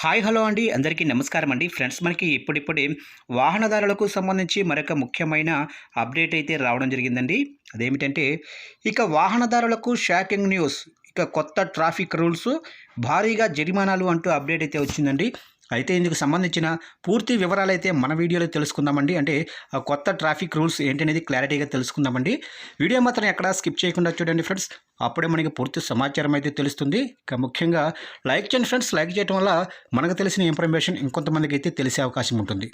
Hi hello అండి. అందరికీ నమస్కారం అండి. ఫ్రెండ్స్ మనకి ఇప్పుడిప్పుడే వాహనదారులకు సంబంధించి మరొక ముఖ్యమైన అప్డేట్ అయితే రావడం జరిగిందండి. అదేమిటంటే ఇక వాహనదారులకు షాకింగ్ న్యూస్ ఇక కొత్త ట్రాఫిక్ రూల్స్ భారీగా జరిమానాలు అంటూ అప్డేట్ అయితే వచ్చిందండి. అయితే ఇందుకు సంబంధించిన పూర్తి వివరాలు అయితే మన వీడియోలో తెలుసుకుందామండి. అంటే ఆ కొత్త ట్రాఫిక్ రూల్స్ ఏంటనేది క్లారిటీగా తెలుసుకుందామండి. వీడియో మాత్రం ఎక్కడా స్కిప్ చేయకుండా చూడండి ఫ్రెండ్స్. అప్పుడే మనకి పూర్తి సమాచారం అయితే తెలుస్తుంది. ఇక ముఖ్యంగా లైక్ చేయండి ఫ్రెండ్స్. లైక్ చేయడం వల్ల మనకు తెలిసిన ఇన్ఫర్మేషన్ ఇంకొంతమందికి అయితే తెలిసే అవకాశం ఉంటుంది.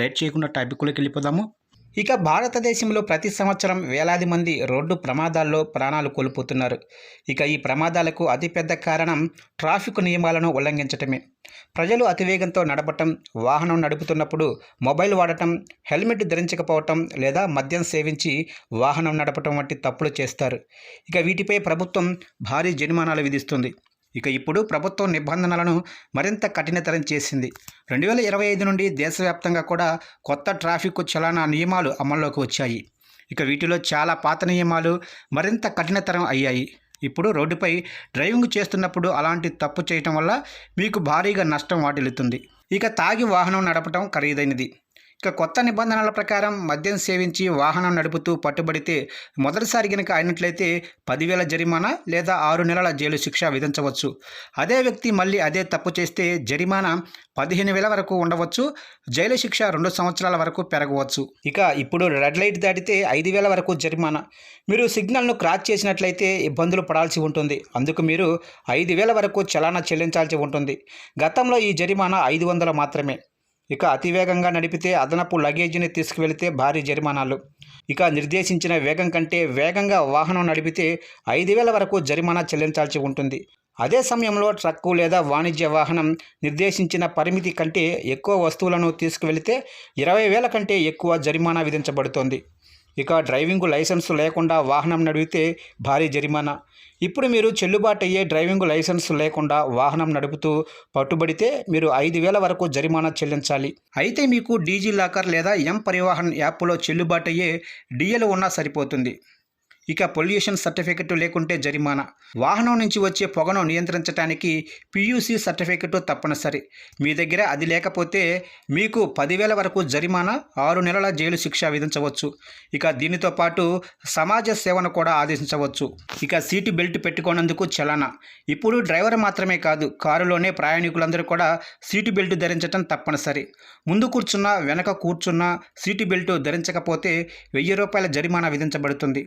లేట్ చేయకుండా టాపిక్లోకి వెళ్ళిపోదాము. ఇక భారతదేశంలో ప్రతి సంవత్సరం వేలాది మంది రోడ్డు ప్రమాదాల్లో ప్రాణాలు కోల్పోతున్నారు. ఇక ఈ ప్రమాదాలకు అతిపెద్ద కారణం ట్రాఫిక్ నియమాలను ఉల్లంఘించటమే. ప్రజలు అతివేగంతో నడపటం వాహనం నడుపుతున్నప్పుడు మొబైల్ వాడటం హెల్మెట్ ధరించకపోవటం లేదా మద్యం సేవించి వాహనం నడపటం వంటి తప్పులు చేస్తారు. ఇక వీటిపై ప్రభుత్వం భారీ జరిమానాలు విధిస్తుంది. ఇక ఇప్పుడు ప్రభుత్వం నిబంధనలను మరింత కఠినతరం చేసింది. రెండు వేల ఇరవై ఐదు నుండి దేశవ్యాప్తంగా కూడా కొత్త ట్రాఫిక్ చలానా నియమాలు అమల్లోకి వచ్చాయి. ఇక వీటిలో చాలా పాత నియమాలు మరింత కఠినతరం అయ్యాయి. ఇప్పుడు రోడ్డుపై డ్రైవింగ్ చేస్తున్నప్పుడు అలాంటి తప్పు చేయటం వల్ల మీకు భారీగా నష్టం వాటిల్లుతుంది. ఇక తాగి వాహనం నడపటం ఖరీదైనది. ఇక కొత్త నిబంధనల ప్రకారం మద్యం సేవించి వాహనం నడుపుతూ పట్టుబడితే మొదటిసారి గనుక అయినట్లయితే పదివేల జరిమానా లేదా ఆరు నెలల జైలు శిక్ష విధించవచ్చు. అదే వ్యక్తి మళ్ళీ అదే తప్పు చేస్తే జరిమానా పదిహేను వేల వరకు ఉండవచ్చు జైలు శిక్ష రెండు సంవత్సరాల వరకు పెరగవచ్చు. ఇక ఇప్పుడు రెడ్ లైట్ దాటితే ఐదు వేల వరకు జరిమానా. మీరు సిగ్నల్ను క్రాస్ చేసినట్లయితే ఇబ్బందులు పడాల్సి ఉంటుంది. అందుకు మీరు ఐదు వేల వరకు చలానా చెల్లించాల్సి ఉంటుంది. గతంలో ఈ జరిమానా ఐదు వందలు మాత్రమే. ఇక అతివేగంగా నడిపితే అదనపు లగేజీని తీసుకువెళితే భారీ జరిమానాలు. ఇక నిర్దేశించిన వేగం కంటే వేగంగా వాహనం నడిపితే ఐదు వేల వరకు జరిమానా చెల్లించాల్సి ఉంటుంది. అదే సమయంలో ట్రక్కు లేదా వాణిజ్య వాహనం నిర్దేశించిన పరిమితి కంటే ఎక్కువ వస్తువులను తీసుకువెళితే ఇరవై వేల కంటే ఎక్కువ జరిమానా విధించబడుతోంది. ఇక డ్రైవింగ్ లైసెన్స్ లేకుండా వాహనం నడిపితే భారీ జరిమానా. ఇప్పుడు మీరు చెల్లుబాటు అయ్యే డ్రైవింగ్ లైసెన్స్ లేకుండా వాహనం నడుపుతూ పట్టుబడితే మీరు ఐదు వేల వరకు జరిమానా చెల్లించాలి. అయితే మీకు డీజీ లాకర్ లేదా ఎం పరివాహన్ యాప్లో చెల్లుబాటు అయ్యే డిఎల్ ఉన్నా సరిపోతుంది. ఇక పొల్యూషన్ సర్టిఫికెట్ లేకుంటే జరిమానా. వాహనం నుంచి వచ్చే పొగను నియంత్రించడానికి పియూసీ సర్టిఫికెట్ తప్పనిసరి. మీ దగ్గర అది లేకపోతే మీకు పదివేల వరకు జరిమానా ఆరు నెలల జైలు శిక్ష విధించవచ్చు. ఇక దీనితో పాటు సమాజ సేవను కూడా ఆదేశించవచ్చు. ఇక సీటు బెల్ట్ పెట్టుకోనందుకు చలానా. ఇప్పుడు డ్రైవర్ మాత్రమే కాదు కారులోనే ప్రయాణికులందరూ కూడా సీటు బెల్ట్ ధరించడం తప్పనిసరి. ముందు కూర్చున్నా వెనక కూర్చున్నా సీటు బెల్ట్ ధరించకపోతే వెయ్యి రూపాయల జరిమానా విధించబడుతుంది.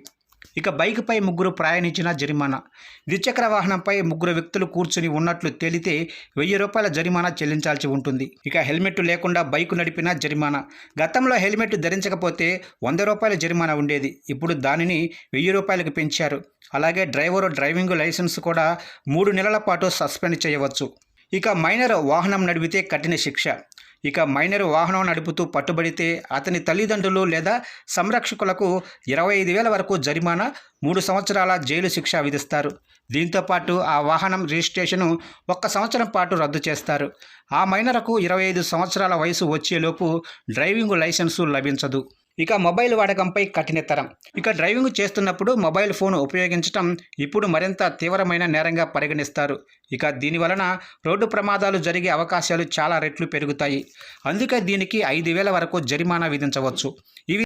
ఇక బైక్పై ముగ్గురు ప్రయాణించిన జరిమానా. ద్విచక్ర వాహనంపై ముగ్గురు వ్యక్తులు కూర్చుని ఉన్నట్లు తేలితే వెయ్యి రూపాయల జరిమానా చెల్లించాల్సి ఉంటుంది. ఇక హెల్మెట్ లేకుండా బైకు నడిపిన జరిమానా. గతంలో హెల్మెట్ ధరించకపోతే వంద రూపాయల జరిమానా ఉండేది. ఇప్పుడు దానిని వెయ్యి రూపాయలకు పెంచారు. అలాగే డ్రైవరు డ్రైవింగ్ లైసెన్స్ కూడా మూడు నెలల పాటు సస్పెండ్ చేయవచ్చు. ఇక మైనర్ వాహనం నడిపితే కఠిన శిక్ష. ఇక మైనర్ వాహనం నడుపుతూ పట్టుబడితే అతని తల్లిదండ్రులు లేదా సంరక్షకులకు ఇరవై ఐదు వేల వరకు జరిమానా మూడు సంవత్సరాల జైలు శిక్ష విధిస్తారు. దీంతోపాటు ఆ వాహనం రిజిస్ట్రేషను ఒక్క సంవత్సరం పాటు రద్దు చేస్తారు. ఆ మైనర్కు ఇరవై ఐదు సంవత్సరాల వయసు వచ్చేలోపు డ్రైవింగ్ లైసెన్సు లభించదు. ఇక మొబైల్ వాడకంపై కఠినతరం ఇక డ్రైవింగ్ చేస్తున్నప్పుడు మొబైల్ ఫోన్ ఉపయోగించడం ఇప్పుడు మరింత తీవ్రమైన నేరంగా పరిగణిస్తారు. ఇక దీని వలన రోడ్డు ప్రమాదాలు జరిగే అవకాశాలు చాలా రెట్లు పెరుగుతాయి. అందుకే దీనికి ఐదు వేల వరకు జరిమానా విధించవచ్చు. ఇవి